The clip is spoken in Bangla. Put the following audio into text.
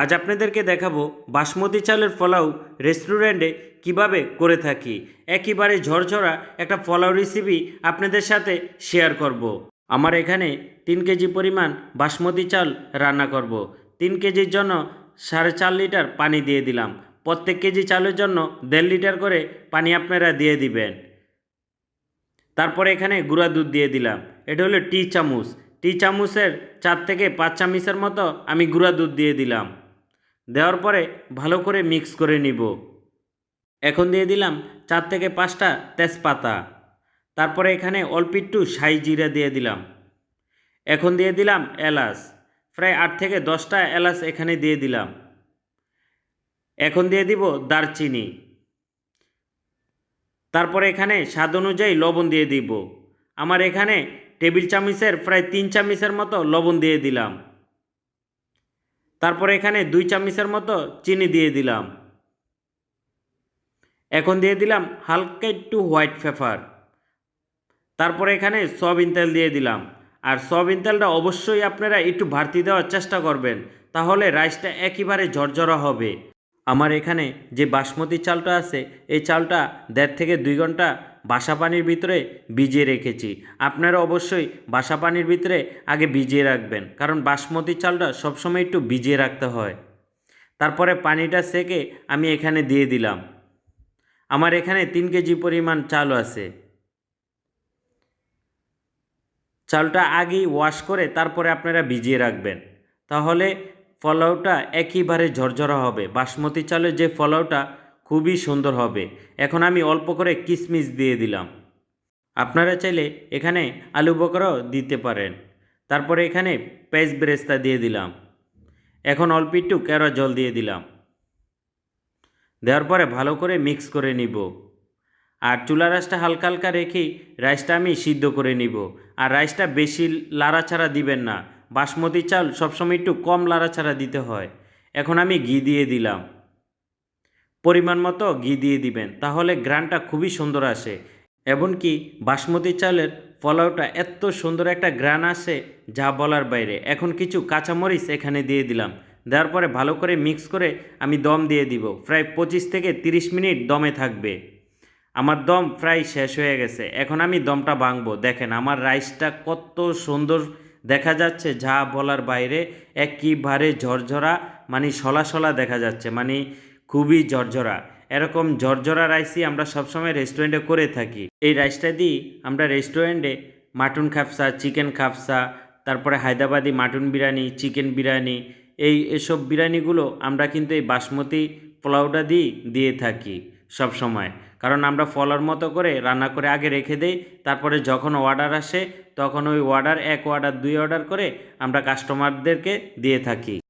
আজ আপনাদেরকে দেখাবো বাসমতি চালের পোলাও রেস্টুরেন্টে কীভাবে করে থাকি। একেবারে ঝরঝরা একটা পোলাও রেসিপি আপনাদের সাথে শেয়ার করব। আমার এখানে তিন কেজি পরিমাণ বাসমতি চাল রান্না করব। তিন কেজির জন্য সাড়ে চার লিটার পানি দিয়ে দিলাম। প্রত্যেক কেজি চালের জন্য দেড় লিটার করে পানি আপনারা দিয়ে দিবেন। তারপরে এখানে গুঁড়া দুধ দিয়ে দিলাম। এটা হলো টি চামচ। টি চামচের চার থেকে পাঁচ চামচের মতো আমি গুঁড়া দুধ দিয়ে দিলাম। দেওয়ার পরে ভালো করে মিক্স করে নিব। এখন দিয়ে দিলাম চার থেকে পাঁচটা তেজপাতা। তারপরে এখানে অল্প একটু সাই জিরা দিয়ে দিলাম। এখন দিয়ে দিলাম এলাচ। প্রায় আট থেকে দশটা এলাচ এখানে দিয়ে দিলাম। এখন দিয়ে দিব দারচিনি। তারপরে এখানে স্বাদ অনুযায়ী লবণ দিয়ে দিব। আমার এখানে টেবিল চামিচের প্রায় তিন চামিচের মতো লবণ দিয়ে দিলাম। তারপরে এখানে দুই চামচের মতো চিনি দিয়ে দিলাম। এখন দিয়ে দিলাম হালকা একটু হোয়াইট পেপার। তারপরে এখানে সয়াবিন তেল দিয়ে দিলাম। আর সয়াবিন তেলটা অবশ্যই আপনারা একটু বাড়তি দেওয়ার চেষ্টা করবেন, তাহলে রাইসটা একেবারে ঝরঝরা হবে। আমার এখানে যে বাসমতি চালটা আছে, এই চালটা দেড় থেকে দুই ঘণ্টা বাসা পানির ভিতরে ভিজিয়ে রেখেছি। আপনারা অবশ্যই বাসা পানির ভিতরে আগে ভিজিয়ে রাখবেন, কারণ বাসমতি চালটা সবসময় একটু ভিজিয়ে রাখতে হয়। তারপরে পানিটা সেকে আমি এখানে দিয়ে দিলাম। আমার এখানে তিন কেজি পরিমাণ চাল আছে। চালটা আগেই ওয়াশ করে তারপরে আপনারা ভিজিয়ে রাখবেন। তাহলে পোলাওটা একইবারে ঝরঝরা হবে। বাসমতি চালের যে পোলাওটা খুবই সুন্দর হবে। এখন আমি অল্প করে কিশমিশ দিয়ে দিলাম। আপনারা চাইলে এখানে আলু বকরাও দিতে পারেন। তারপরে এখানে পেঁয়াজ বেরেস্তা দিয়ে দিলাম। এখন অল্প একটু কেরা জল দিয়ে দিলাম। দেওয়ার পরে ভালো করে মিক্স করে নিব। আর চুলা রাইসটা হালকা হালকা রেখেই রাইসটা আমি সিদ্ধ করে নিব। আর রাইসটা বেশি লাড়াছাড়া দিবেন না। বাসমতি চাল সবসময় একটু কম লাড়াছাড়া দিতে হয়। এখন আমি ঘি দিয়ে দিলাম। পরিমাণ মতো ঘি দিয়ে দিবেন। তাহলে গ্রানটা খুবই সুন্দর আসে। এমনকি বাসমতি চালের পোলাওটা এত সুন্দর একটা গ্রান আসে যা বলার বাইরে। এখন কিছু কাঁচামরিচ এখানে দিয়ে দিলাম। দেওয়ার পরে ভালো করে মিক্স করে আমি দম দিয়ে দিব। প্রায় পঁচিশ থেকে তিরিশ মিনিট দমে থাকবে। আমার দম প্রায় শেষ হয়ে গেছে। এখন আমি দমটা ভাঙবো। দেখেন আমার রাইসটা কত সুন্দর দেখা যাচ্ছে যা বলার বাইরে। একেবারে ঝরঝরা মানে সলা সলা দেখা যাচ্ছে। মানে খুবই ঝরঝরা। এরকম ঝরঝরা রাইসই আমরা সবসময় রেস্টুরেন্টে করে থাকি। এই রাইসটা দিয়ে আমরা রেস্টুরেন্টে মাটন খাপসা, চিকেন খাপসা, তারপরে হায়দ্রাবাদি মাটন বিরিয়ানি, চিকেন বিরিয়ানি, এই এসব বিরিয়ানিগুলো আমরা কিন্তু এই বাসমতি পোলাওটা দিই, দিয়ে থাকি সব সময় কারণ আমরা ফলার মতো করে রান্না করে আগে রেখে দেই, তারপরে যখন অর্ডার আসে, তখন ওই অর্ডার এক অর্ডার দুই অর্ডার করে আমরা কাস্টমারদেরকে দিয়ে থাকি।